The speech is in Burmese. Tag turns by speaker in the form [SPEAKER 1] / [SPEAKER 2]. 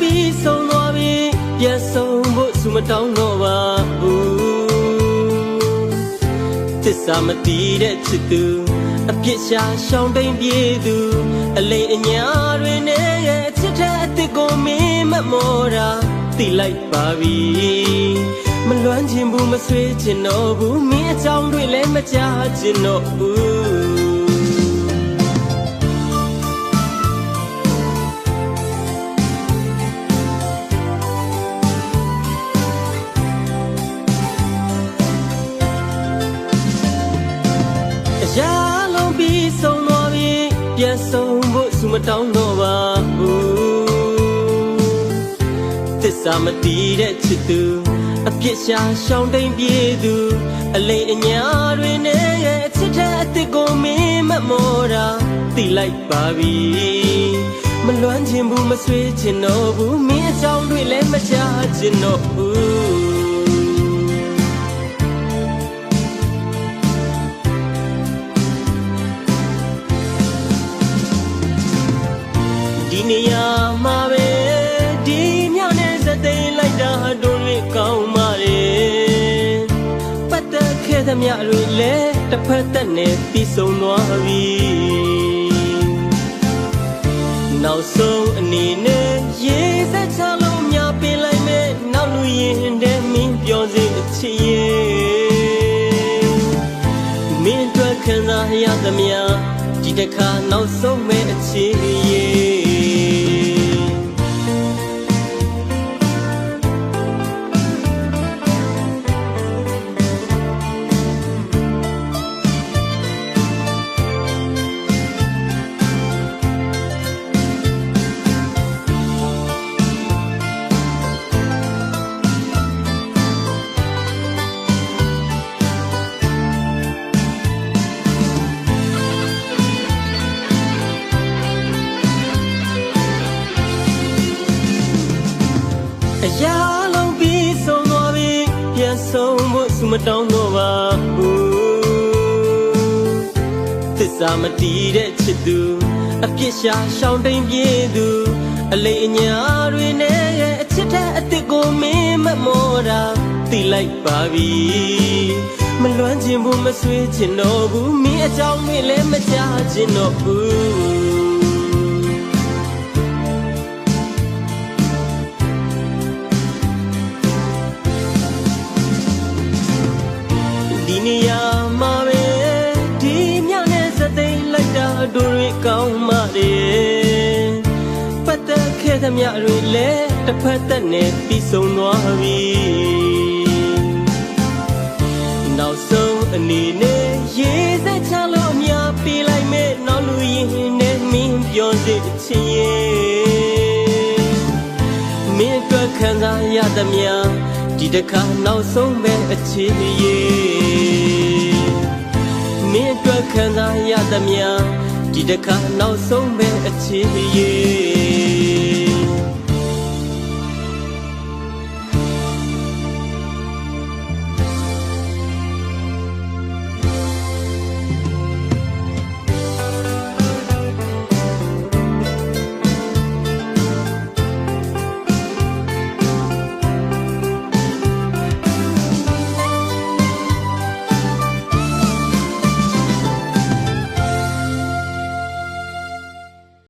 [SPEAKER 1] ပြီးဆုံးသွားပြီပြတ်ဆုံးဖို့စုမတောင်းတော့ပါဘူးသစ္စာမတည်တဲ့ချစ်သူအပြစ်ရှာရှောင်တိမ်ပြေသူအလိမ်အညာတွေနဲ့ရဲ့ချစ်တဲ့အစ်စ်ကိုမင်းမမောတာသိလိုက်ပါပြီမလွမ်းခြင်းဘူးမဆွေးခြင်းတော့ဘူးမင်းအကြောင်းတွေလည်းမကြားခြင်းတော့ဘူး အရာလုံးပြီးဆုံးသွားပြီပြန်ဆုံးဖို့စုမတောင်းတော့ပါဘူးသစ္စာမတည်တဲ့ချစ်သူအပြစ်ရှာရှောင်းတိမ်ပြေးသူ အလိမ်အညာတွေနဲ့ရဲ့ချစ်တဲ့အစ်စ်ကိုမင်းမမောတာသိလိုက်ပါပြီမလွမ်းချင်ဘူးမဆွေးချင်တော့ဘူးမင်းအကြောင်းတွေလည်းမချချင်တော့ဘူး နေရာမှာပဲဒီမြောက်နဲ့စသိမ်းလိုက်တာတို့တွေကောင်းပါလေပတ်သက်ခဲ့သမျှတွေလည်းတစ်ဖက်သက်နဲ့ပြီးဆုံးသွားပြီနောက်ဆုံးအနေနဲ့ရေးစက်ချလို့မြပင်လိုက်မဲ့နောက်လူရင်တဲ့မင်းပြောစေအချစ်ရဲ့မင်းတို့ခံစားရသမျှဒီတစ်ခါနောက်ဆုံးမဲ့အချစ်ရဲ့ အရာလုံးပြီးဆုံးသွားပြီပြန်ဆုံးဖို့စုမတောင်းတော့ပါဘူးသစ္စာမတည်တဲ့ချစ်သူအပြစ်ရှာရှောင်းတိမ်ပြေးသူအလိမ်အညာတွေနဲ့ရဲ့အချစ်တဲ့အစ်စ်ကိုမင်းမမောတာသိလိုက်ပါပြီမလွမ်းချင်ဘူးမဆွေးချင်တော့ဘူးမင်းအကြောင်းတွေလည်းမကြားချင်တော့ဘူး လေပတ်သက်ခဲ့သမျှတွေလည်းတစ်ဖက်သက်နဲ့ပြီးဆုံးသွားပြီနောက်ဆုံးအနေနဲ့ရေးစက်ချလို့အများပေးလိုက်မဲ့နောက်လူရင်နဲ့မင်းပြောစေချင်ရဲ့မင်းအတွက်ခံစားရသမျှဒီတစ်ခါနောက်ဆုံးပဲအခြေရဲ့မင်းအတွက်ခံစားရသမျှ ဒီတစ်ခါနောက်ဆုံးပဲအခြေရဲ့